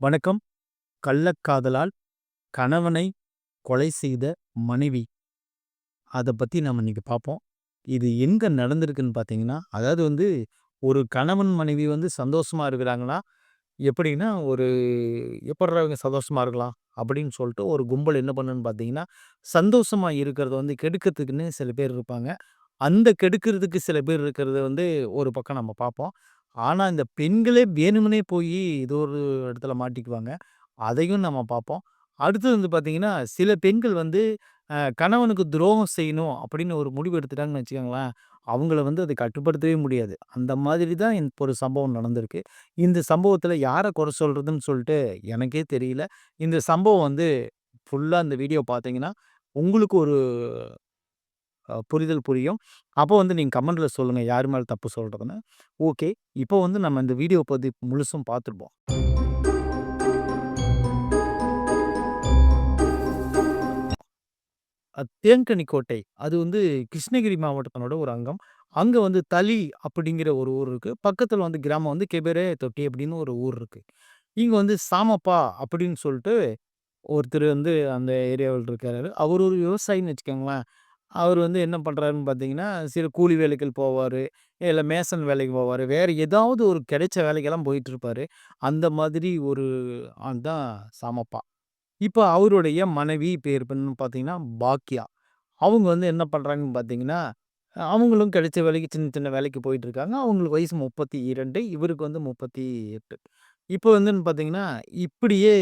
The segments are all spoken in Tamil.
வணக்கம். கள்ளக்காதலால் கணவனை கொலை செய்த மனைவி. அதை பற்றி நம்ம இன்னைக்கு பார்ப்போம். இது எங்கே நடந்திருக்குன்னு பார்த்தீங்கன்னா, அதாவது வந்து ஒரு கணவன், மனைவி வந்து சந்தோஷமா இருக்கிறாங்கன்னா, எப்படின்னா ஒரு "எப்புட்றா சந்தோஷமாக இருக்கலாம்?" அப்படின்னு சொல்லிட்டு ஒரு கும்பல் என்ன பண்ணுன்னு பார்த்தீங்கன்னா, சந்தோஷமா இருக்கிறத வந்து கெடுக்கிறதுக்குன்னு சில பேர் இருப்பாங்க. அந்த கெடுக்கிறதுக்கு சில பேர் இருக்கிறத வந்து ஒரு பக்கம் நம்ம பார்ப்போம். ஆனா, இந்த பெண்களே வேணும்னே போயி ஏதோ ஒரு இடத்துல மாட்டிக்குவாங்க. அதையும் நம்ம பார்ப்போம். அடுத்தது வந்து பார்த்தீங்கன்னா, சில பெண்கள் வந்து அ கணவனுக்கு துரோகம் செய்யணும் அப்படின்னு ஒரு முடிவு எடுத்துட்டாங்கன்னு வச்சுக்கோங்களேன், அவங்கள வந்து அத கட்டுப்படுத்தவே முடியாது. அந்த மாதிரி தான் இப்போ ஒரு சம்பவம் நடந்திருக்கு. இந்த சம்பவத்தில யார குறை சொல்றதுன்னு சொல்லிட்டு எனக்கே தெரியல. இந்த சம்பவம் வந்து ஃபுல்லா இந்த வீடியோ பார்த்தீங்கன்னா, உங்களுக்கு ஒரு புரிதல் புரியும். அப்போ வந்து நீங்கள் கமெண்ட்ல சொல்லுங்கள் யார் மேலே தப்பு சொல்றதுன்னு. ஓகே. இப்போ வந்து நம்ம இந்த வீடியோ பற்றி முழுசும் பார்த்துருப்போம். தேங்கனி தேன்கனி கோட்டை. அது வந்து கிருஷ்ணகிரி மாவட்டத்தினோட ஒரு அங்கம். அங்கே வந்து தளி அப்படிங்கிற ஒரு ஊர் இருக்குது பக்கத்தில் வந்து கிராமம் வந்து கெபெரே தொட்டி அப்படின்னு ஒரு ஊர் இருக்குது இங்கே வந்து சாமப்பா அப்படின்னு சொல்லிட்டு ஒருத்தர் வந்து அந்த ஏரியாவில் இருக்காரு. அவர் ஒரு விவசாயின்னு வச்சுக்கோங்களேன். அவரு வந்து என்ன பண்றாருன்னு பார்த்தீங்கன்னா, சில கூலி வேலைகள் போவாரு. இல்ல மேசன் வேலைக்கு போவாரு. வேற ஏதாவது ஒரு கிடைச்ச வேலைக்கெல்லாம் போயிட்டுருப்பாரு. அந்த மாதிரி ஒரு ஆள் தான் சாமப்பா. இப்ப அவருடைய மனைவி பேர் வந்து பார்த்தீங்கன்னா, பாக்கியா. அவங்க வந்து என்ன பண்றாங்கன்னு பார்த்தீங்கன்னா, அவங்களும் கிடைச்ச வேலைக்கு சின்ன சின்ன வேலைக்கு போயிட்டுருக்காங்க அவங்களுக்கு வயசு 32 இவருக்கு வந்து 38. இப்போ வந்துன்னு பார்த்தீங்கன்னா, இப்படியே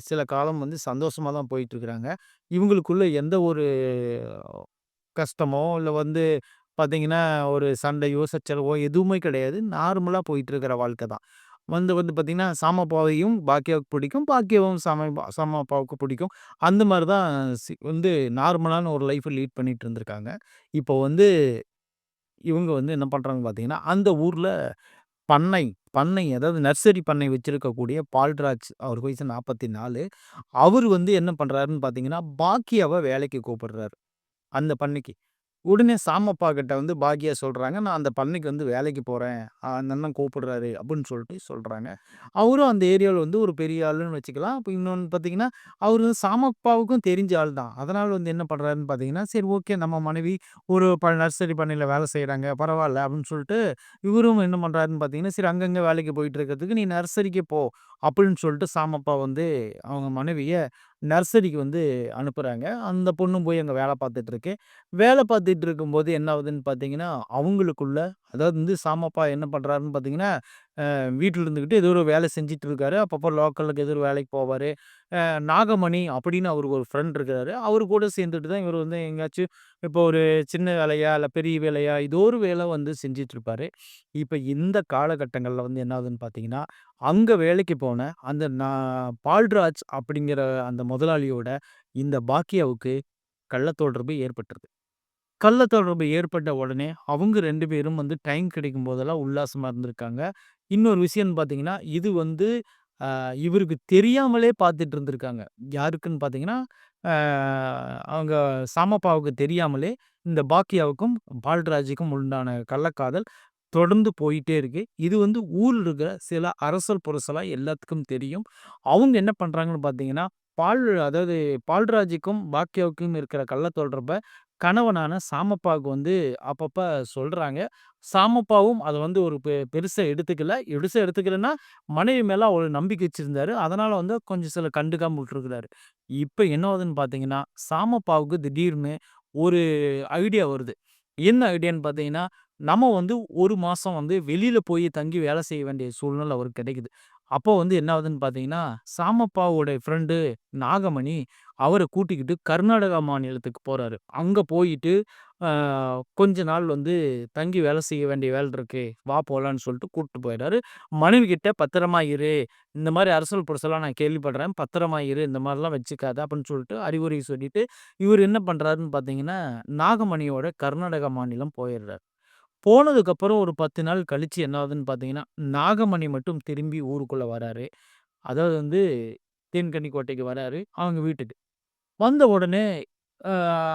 சில காலம் வந்து சந்தோஷமா தான் போயிட்டுருக்குறாங்க இவங்களுக்குள்ள எந்த ஒரு கஷ்டமோ, இல்லை வந்து பார்த்தீங்கன்னா, ஒரு சண்டையோ, சச்சரவோ எதுவுமே கிடையாது. நார்மலாக போயிட்டுருக்கிற வாழ்க்கை தான். வந்து வந்து பார்த்திங்கன்னா சாமப்பாவையும் பாக்கியாவுக்கு பிடிக்கும். பாக்கியாவும் சாம சாமப்பாவுக்கு பிடிக்கும். அந்த மாதிரி தான் சி வந்து நார்மலான ஒரு லைஃப்பை லீட் பண்ணிகிட்டு இருந்திருக்காங்க. இப்போ வந்து இவங்க வந்து என்ன பண்ணுறாங்க பார்த்தீங்கன்னா, அந்த ஊரில் பண்ணை பண்ணை அதாவது நர்சரி பண்ணை வச்சுருக்கக்கூடிய பால்ராஜ் அவர் வயசு 44 அவரு வந்து என்ன பண்ணுறாருன்னு பார்த்தீங்கன்னா, பாக்கியாவை வேலைக்கு கூப்பிடுறாரு. அந்த பண்ணைக்கு. உடனே சாமப்பா கிட்ட வந்து பாக்கியா சொல்கிறாங்க "நான் அந்த பண்ணைக்கு வந்து வேலைக்கு போகிறேன் அந்த அண்ணன் கூப்பிடுறாரு." அப்படின்னு சொல்லிட்டு சொல்கிறாங்க அவரும் அந்த ஏரியாவில் வந்து ஒரு பெரிய ஆளுன்னு வச்சுக்கலாம். இப்போ இன்னொன்று பார்த்தீங்கன்னா, அவர் சாமப்பாவுக்கும் தெரிஞ்ச ஆள் தான். அதனால் வந்து என்ன பண்ணுறாருன்னு பார்த்தீங்கன்னா, "சரி ஓகே நம்ம மனைவி ஒரு ப நர்சரி பண்ணையில் வேலை செய்கிறாங்க பரவாயில்ல அப்படின்னு சொல்லிட்டு இவரும் என்ன பண்ணுறாருன்னு பார்த்தீங்கன்னா, "சரி அங்கங்கே வேலைக்கு போயிட்டு இருக்கிறதுக்கு நீ நர்சரிக்கு போ." அப்படின்னு சொல்லிட்டு சாமப்பா வந்து அவங்க மனைவியை நர்சரிக்கு வந்து அனுப்புகிறாங்க அந்த பொண்ணும் போய் அங்கே வேலை பார்த்துட்ருக்கு வேலை பார்த்துட்டு இருக்கும்போது என்ன ஆகுதுன்னு பார்த்தீங்கன்னா, அவங்களுக்குள்ள அதாவது வந்து சாமப்பா என்ன பண்ணுறாருன்னு பார்த்தீங்கன்னா, வீட்டில் இருந்துக்கிட்டு ஏதோ ஒரு வேலை செஞ்சுட்டு இருக்காரு. அப்பப்போ லோக்கலுக்கு ஏதோ ஒரு வேலைக்கு போவார் நாகமணி அப்படின்னு அவருக்கு ஒரு ஃப்ரெண்ட் இருக்கிறாரு. அவரு கூட சேர்ந்துட்டு தான் இவர் வந்து எங்கேயாச்சும் இப்போ ஒரு சின்ன வேலையா, இல்லை பெரிய வேலையா, ஏதோ ஒரு வேலை வந்து செஞ்சுட்டு இருப்பாரு. இந்த காலகட்டங்களில் வந்து என்ன ஆகுதுன்னு பார்த்தீங்கன்னா, அங்கே வேலைக்கு போன அந்த நான் பால்ராஜ் அப்படிங்கிற அந்த முதலாளியோட இந்த பாக்கியாவுக்கு கள்ள தொடர்பு ஏற்பட்டுருது. கள்ள தொடர்பு ஏற்பட்ட உடனே அவங்க ரெண்டு பேரும் வந்து டைம் கிடைக்கும் போதெல்லாம் உல்லாசமாக இருந்திருக்காங்க. இன்னொரு விஷயம்னு பார்த்தீங்கன்னா, இது வந்து இவருக்கு தெரியாமலே பார்த்துட்டு இருந்திருக்காங்க. யாருக்குன்னு பார்த்தீங்கன்னா, அவங்க சாமப்பாவுக்கு தெரியாமலே இந்த பாக்கியாவுக்கும், பால்ராஜுக்கும் உண்டான கள்ளக்காதல் தொடர்ந்து போயிட்டே இருக்கு. இது வந்து ஊரில் இருக்கிற சில அரசல் புரசலாக எல்லாத்துக்கும் தெரியும். அவங்க என்ன பண்ணுறாங்கன்னு பார்த்தீங்கன்னா, பால் அதாவது பால்ராஜுக்கும், பாக்கியாவுக்கும் இருக்கிற கள்ள கணவனான சாமப்பாவுக்கு வந்து அப்பப்போ சொல்கிறாங்க சாமப்பாவும் அதை வந்து ஒரு பெ பெருசாக எடுத்துக்கல. பெருசா எடுத்துக்கலன்னா, மனைவி மேலே அவர் நம்பிக்கை வச்சுருந்தாரு அதனால் வந்து கொஞ்சம் சில கண்டுக்காமல் விட்டுருக்கிறாரு. இப்போ என்ன ஆகுதுன்னு பார்த்தீங்கன்னா, சாமப்பாவுக்கு திடீர்னு ஒரு ஐடியா வருது. என்ன ஐடியான்னு பார்த்தீங்கன்னா, நம்ம வந்து ஒரு மாதம் வந்து வெளியில் போய் தங்கி வேலை செய்ய வேண்டிய சூழ்நிலை அவருக்கு கிடைக்குது. அப்போ வந்து என்ன ஆகுதுன்னு பார்த்தீங்கன்னா, சாமப்பாவோடைய ஃப்ரெண்டு நாகமணி அவரை கூட்டிக்கிட்டு கர்நாடகா மாநிலத்துக்கு போகிறாரு அங்கே போயிட்டு கொஞ்ச நாள் வந்து தங்கி வேலை செய்ய வேண்டிய வேலை இருக்கு. வா போகலான்னு சொல்லிட்டு கூப்பிட்டு போயிடாரு மனைவி கிட்ட "பத்திரமா இரு. இந்த மாதிரி அரசல் புரசலாம் நான் கேள்விப்படுறேன். பத்திரமா இரு. இந்த மாதிரிலாம் வச்சுக்காத." அப்படின்னு சொல்லிட்டு அறிவுரை சொல்லிட்டு, இவர் என்ன பண்ணுறாருன்னு பார்த்தீங்கன்னா, நாகமணியோட கர்நாடகா மாநிலம் போயிடுறாரு போனதுக்கப்புறம் ஒரு 10 நாள் கழித்து என்ன ஆகுதுன்னு பார்த்தீங்கன்னா, நாகமணி மட்டும் திரும்பி ஊருக்குள்ளே வராரு. அதாவது வந்து தேன்கனி கோட்டைக்கு வராரு, அவங்க வீட்டுக்கு. வந்த உடனே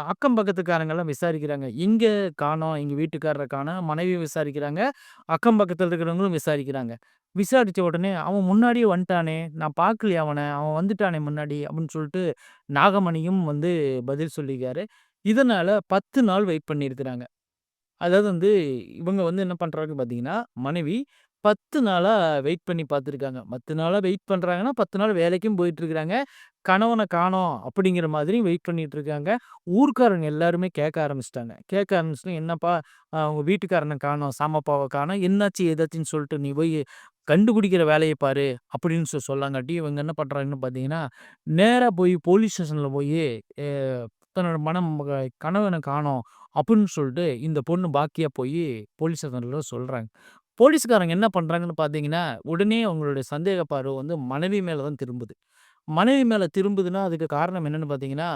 அக்கம் பக்கத்துக்காரங்கெல்லாம் விசாரிக்கிறாங்க. இங்கே காணோம், எங்கள் வீட்டுக்காரரை காணோம். மனைவியும் விசாரிக்கிறாங்க. அக்கம் பக்கத்தில் இருக்கிறவங்களும் விசாரிக்கிறாங்க. விசாரித்த உடனே, "அவன் முன்னாடியே வந்துட்டானே! நான் பார்க்கலையே அவனை அவன் வந்துட்டானே முன்னாடி." அப்படின்னு சொல்லிட்டு நாகமணியும் வந்து பதில் சொல்லியிருக்காரு. இதனால் பத்து நாள் வெயிட் பண்ணியிருக்கிறாங்க. அதாவது வந்து இவங்க வந்து என்ன பண்றாங்கன்னு பார்த்தீங்கன்னா, மனைவி 10 நாளா வெயிட் பண்ணி பார்த்துருக்காங்க. 10 நாளா வெயிட் பண்றாங்கன்னா, 10 நாள் வேலைக்கும் போயிட்டுருக்குறாங்க. கணவன காணோம் அப்படிங்கிற மாதிரி வெயிட் பண்ணிகிட்ருக்காங்க ஊர்க்காரங்க எல்லாருமே கேட்க ஆரம்பிச்சுட்டாங்க. கேட்க ஆரம்பிச்சுட்டு, "என்னப்பா அ உங்க வீட்டுக்காரன காணோம், சாமப்பாவ காணோம். என்னாச்சு ஏதாச்சுன்னு சொல்லிட்டு நீ போய் கண்டுபிடிக்கிற வேலைய பாரு." அப்படின்னு சொ சொல்லாங்காட்டி, இவங்க என்ன பண்றாங்கன்னு பார்த்தீங்கன்னா, நேரா போய் போலீஸ் ஸ்டேஷன்ல போயி, எ தன்னோட மனம் கணவனை காணோம் அப்படின்னு சொல்லிட்டு இந்த பொண்ணு பாக்கியா போய் போலீஸ் ஸ்டேஷன்ல சொல்கிறாங்க போலீஸ்காரங்க என்ன பண்ணுறாங்கன்னு பார்த்தீங்கன்னா, உடனே அவங்களுடைய சந்தேக பார்வை வந்து மனைவி மேலே தான் திரும்புது. மனைவி மேலே திரும்புதுன்னா, அதுக்கு காரணம் என்னன்னு பார்த்தீங்கன்னா,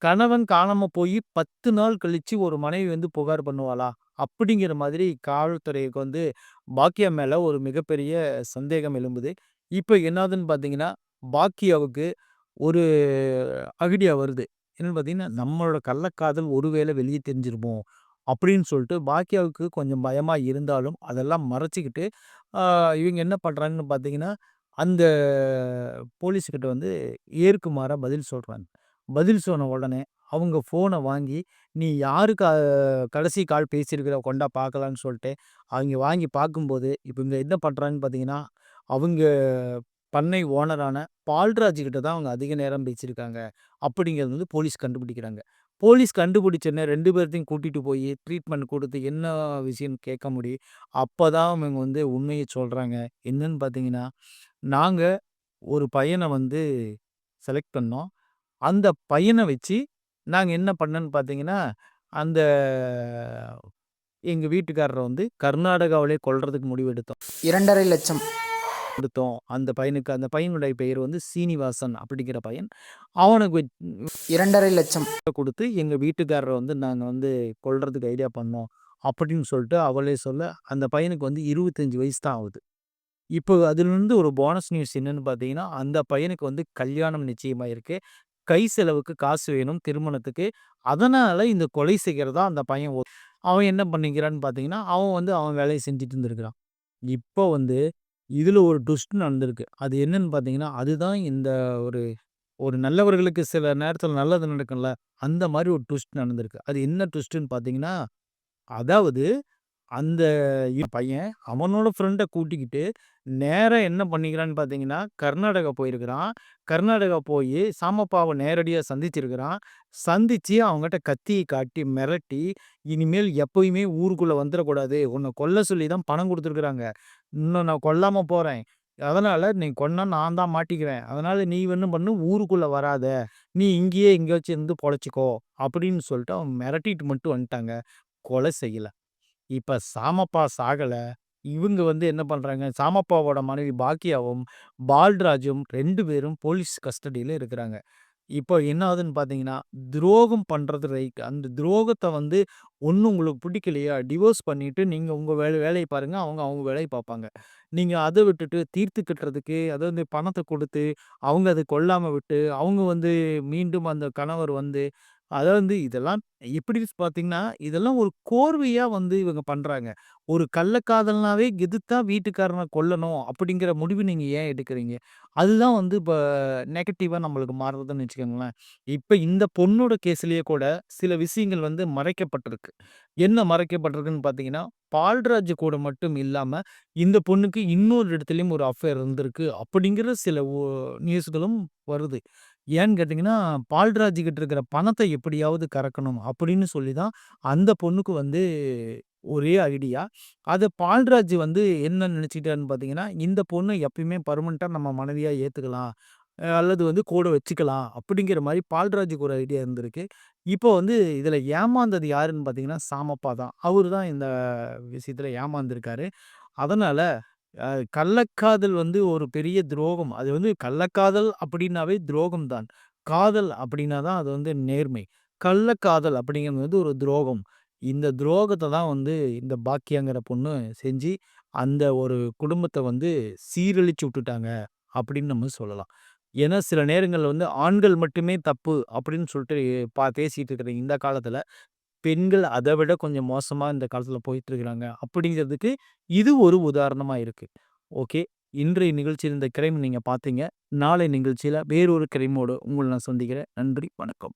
கணவன் காணாமல் போய் பத்து நாள் கழித்து ஒரு மனைவி வந்து புகார் பண்ணுவாளா? அப்படிங்கிற மாதிரி காவல்துறைக்கு வந்து பாக்கியா மேலே ஒரு மிகப்பெரிய சந்தேகம் எழும்புது. இப்போ என்னதுன்னு பார்த்தீங்கன்னா, பாக்கியாவுக்கு ஒரு ஐடியா வருது. என்னென்னு பார்த்தீங்கன்னா, நம்மளோட கள்ளக்காதல் ஒருவேளை வெளியே தெரிஞ்சிருமோ? அப்படின்னு சொல்லிட்டு பாக்கியாவுக்கு கொஞ்சம் பயமாக இருந்தாலும், அதெல்லாம் மறைச்சிக்கிட்டு இவங்க என்ன பண்ணுறாங்கன்னு பார்த்தீங்கன்னா, அந்த போலீஸ்கிட்ட வந்து ஏற்குமாறாக பதில் சொல்கிறாங்க பதில் சொன்ன உடனே, அவங்க ஃபோனை வாங்கி, "நீ யாருக்கு கடைசி கால் பேசியிருக்கிற கொண்டா பார்க்கலான்னு" சொல்லிட்டு, அவங்க வாங்கி பார்க்கும்போது, இப்போ இவங்க என்ன பண்ணுறாங்கன்னு பார்த்தீங்கன்னா, அவங்க பண்ணை ஓனரான பால்ராஜ் கிட்ட தான் அவங்க அதிக நேரம் பேசியிருக்காங்க. அப்படிங்கிறது வந்து போலீஸ் கண்டுபிடிக்கிறாங்க. போலீஸ் கண்டுபிடிச்சோன்னே ரெண்டு பேர்த்தையும் கூட்டிகிட்டு போய் ட்ரீட்மெண்ட் கொடுத்து என்ன விஷயம்னு கேட்க முடியும். அப்போ தான் அவங்க வந்து உண்மையை சொல்கிறாங்க என்னன்னு பார்த்தீங்கன்னா, நாங்கள் ஒரு பையனை வந்து செலக்ட் பண்ணோம். அந்த பையனை வச்சு நாங்கள் என்ன பண்ணேன்னு பார்த்தீங்கன்னா, அந்த எங்கள் வீட்டுக்காரரை வந்து கர்நாடகாவிலே கொல்றதுக்கு முடிவெடுத்தோம்." 2,50,000 கொடுத்தோம் அந்த பையனுக்கு அந்த பையனுடைய பெயர் வந்து சீனிவாசன் அப்படிங்கிற பையன். அவனுக்கு இரண்டரை லட்சம் கொடுத்து எங்கள் வீட்டுக்காரரை வந்து நாங்கள் வந்து கொள்றதுக்கு ஐடியா பண்ணோம். அப்படின்னு சொல்லிட்டு அவளே சொல்ல, அந்த பையனுக்கு வந்து 25 வயசு தான் ஆகுது. இப்போ அதுலேருந்து ஒரு போனஸ் நியூஸ் என்னன்னு பார்த்தீங்கன்னா, அந்த பையனுக்கு வந்து கல்யாணம் நிச்சயமாயிருக்கு. கை செலவுக்கு காசு வேணும் திருமணத்துக்கு. அதனால் இந்த கொலை செய்கிறதா அந்த பையன் அவன் என்ன பண்ணிக்கிறான்னு பார்த்தீங்கன்னா, அவன் வந்து அவன் வேலையை செஞ்சுட்டு இருந்திருக்கிறான். இப்போ வந்து இதில் ஒரு ட்விஸ்ட் நடந்திருக்கு. அது என்னன்னு பார்த்தீங்கன்னா, அதுதான் இந்த ஒரு ஒரு நல்லவர்களுக்கு சில நேரத்தில் நல்லது நடக்கும்ல, அந்த மாதிரி ஒரு ட்விஸ்ட் நடந்திருக்கு. அது என்ன ட்விஸ்ட்டுன்னு பார்த்தீங்கன்னா, அதாவது அந்த பையன் அவனோட ஃப்ரெண்டை கூட்டிக்கிட்டு நேரா என்ன பண்ணிக்கிறான்னு பார்த்தீங்கன்னா, கர்நாடகா போயிருக்கிறான். கர்நாடகா போயி சாமப்பாவ நேரடியா சந்திச்சிருக்கிறான். சந்திச்சு அவங்ககிட்ட கத்திய காட்டி மிரட்டி, "இனிமேல் எப்பயுமே ஊருக்குள்ள வந்துறக்கூடாது. உன்ன கொல்ல சொல்லி தான் பணம் கொடுத்துருக்குறாங்க இன்னும் நான் கொல்லாம போறேன். அதனால நீ கொன்னா நான் தான் மாட்டிக்குவேன். அதனால நீ என்ன பண்ணு ஊருக்குள்ள வராத. நீ இங்கேயே எங்கேயாச்சும் இருந்து பொழச்சுக்கோ." அப்படின்னு சொல்லிட்டு அவன் மிரட்டிட்டு மட்டும் வந்துட்டாங்க. கொலை செய்யல. இப்ப சாமப்பா சாகல. இவங்க வந்து என்ன பண்ணுறாங்க சாமப்பாவோட மனைவி பாக்கியாவும், பால்ராஜும் ரெண்டு பேரும் போலீஸ் கஸ்டடியில் இருக்கிறாங்க. இப்போ என்ன ஆகுதுன்னு பார்த்தீங்கன்னா, துரோகம் பண்ணுறது ரைட். அந்த துரோகத்தை வந்து ஒன்றும் உங்களுக்கு பிடிக்கலையா, டிவோர்ஸ் பண்ணிவிட்டு நீங்கள் உங்கள் வேலை வேலையை பாருங்கள் அவங்க அவங்க வேலையை பார்ப்பாங்க. நீங்கள் அதை விட்டுட்டு தீர்த்து கட்டுறதுக்கு அதாவது பணத்தை கொடுத்து அவங்க அதை கொல்லாமல் விட்டு, அவங்க வந்து மீண்டும் அந்த கணவர் வந்து அதாவது வந்து இதெல்லாம் எப்படி பார்த்தீங்கன்னா, இதெல்லாம் ஒரு கோர்வையாக வந்து இவங்க பண்ணுறாங்க ஒரு கள்ளக்காதல்னாவே எதிர்த்தா வீட்டுக்காரனை கொல்லணும் அப்படிங்கிற முடிவு நீங்கள் ஏன் எடுக்கிறீங்க? அதுதான் வந்து இப்போ நெகட்டிவாக நம்மளுக்கு மாறுறதுன்னு வச்சுக்கோங்களேன். இப்போ இந்த பொண்ணோட கேஸ்லேயே கூட சில விஷயங்கள் வந்து மறைக்கப்பட்டிருக்கு. என்ன மறைக்கப்பட்டிருக்குன்னு பார்த்தீங்கன்னா, பால்ராஜ் கூட மட்டும் இல்லாமல் இந்த பொண்ணுக்கு இன்னொரு இடத்துலையும் ஒரு அஃபேர் இருந்திருக்கு. அப்படிங்கிற சில நியூஸ்களும் வருது. ஏன்னு கேட்டிங்கன்னா பால்ராஜ் கிட்ட இருக்கிற பணத்தை எப்படியாவது கறக்கணும் அப்படின்னு சொல்லி தான் அந்த பொண்ணுக்கு வந்து ஒரே ஐடியா. அது பால்ராஜ் வந்து என்ன நினச்சிக்கிட்டாருன்னு பார்த்தீங்கன்னா, இந்த பொண்ணை எப்பயுமே பர்மனெண்ட்டாக நம்ம மனைவியாக ஏற்றுக்கலாம் அல்லது வந்து கூட வச்சுக்கலாம். அப்படிங்கிற மாதிரி பால்ராஜுக்கு ஒரு ஐடியா இருந்திருக்கு. இப்போ வந்து இதில் ஏமாந்தது யாருன்னு பார்த்தீங்கன்னா, சாமப்பா தான். அவர் தான் இந்த விஷயத்தில் ஏமாந்துருக்காரு. அதனால் அ கள்ளக்காதல் வந்து ஒரு பெரிய துரோகம். அது வந்து கள்ளக்காதல் அப்படின்னாவே துரோகம் தான். காதல் அப்படின்னா தான் அது வந்து நேர்மை. கள்ளக்காதல் அப்படிங்கிறது வந்து ஒரு துரோகம். இந்த துரோகத்த தான் வந்து இந்த பாக்கியாங்கிற பொண்ணு செஞ்சு, அந்த ஒரு குடும்பத்த வந்து சீரழிச்சு விட்டுட்டாங்க அப்படின்னு நம்ம சொல்லலாம். ஏன்னா சில நேரங்கள்ல வந்து ஆண்கள் மட்டுமே தப்பு அப்படின்னு சொல்லிட்டு பா பேசிட்டு இருக்கிற இந்த காலத்துல, பெண்கள் அத விட கொஞ்சம் மோசமா இந்த காலத்துல போயிட்டு இருக்கிறாங்க. அப்படிங்கிறதுக்கு இது ஒரு உதாரணமா இருக்கு. ஓகே. இன்றைய நிகழ்ச்சியில் இந்த கிரைம் நீங்க பார்த்தீங்க. நாளை நிகழ்ச்சியில வேறொரு கிரைமோடு உங்களை நான் சந்திக்கிறேன். நன்றி, வணக்கம்.